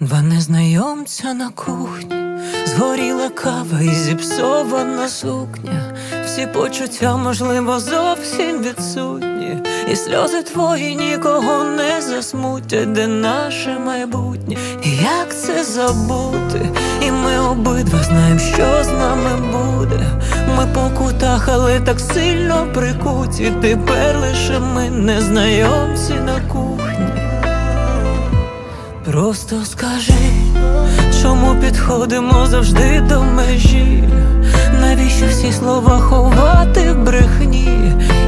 Два незнайомця на кухні, згоріла кава і зіпсована сукня. Всі почуття, можливо, зовсім відсутні, і сльози твої нікого не засмутять, де наше майбутнє. І Як це забути? І ми обидва знаємо, що з нами буде. Ми по кутах, але так сильно прикуті. Тепер лише ми незнайомці на кухні. Просто скажи, чому підходимо завжди до межі? Навіщо всі слова ховати в брехні?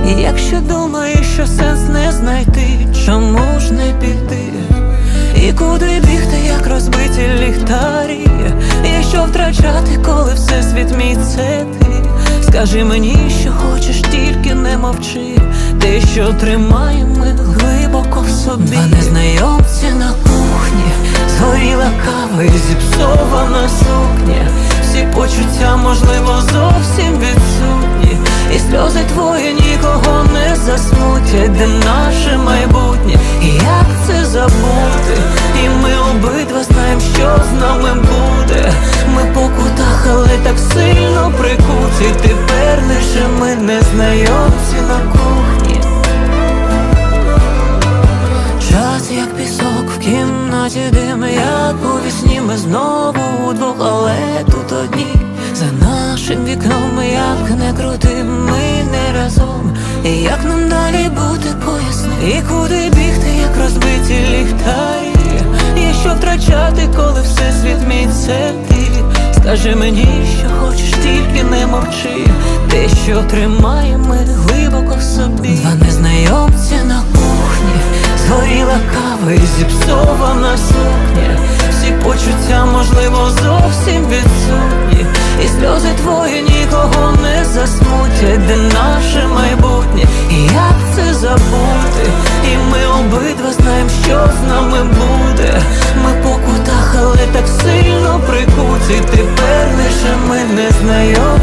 І якщо думаєш, що сенс не знайти, чому ж не піти? І куди бігти, як розбиті ліхтарі? Якщо втрачати, коли все світ мій це ти Скажи мені, що хочеш, тільки не мовчи Те, що тримаємо ми глибоко в собі Два незнайомці можливо, зовсім відсутні І сльози твої нікого не засмутять, де наше майбутнє, і як це забути? І ми обидва знаємо, що з нами буде. Ми по кутах, але так сильно прикуті. Тепер лише ми незнайомці на кухні. Час як пісок в кімнаті дим, як у вісні ми знову удвох, але тут одні за нашим вікном, як не крути, ми не разом. І як нам далі бути, поясни, і куди бігти, як розбиті ліхтарі, і що втрачати, коли все світ мій це ти. Скажи мені, що хочеш, тільки не мовчи, те, що тримає ми глибоко в собі. Два незнайомця на кухні, згоріла кава і зіпсована сукня. Всі почуття, можливо, зовсім відсутні. Засмутять, де наше майбутнє, і як це забути? І ми обидва знаємо, що з нами буде. Ми по кутах, але так сильно прикуті. Тепер лише ми не знаємо.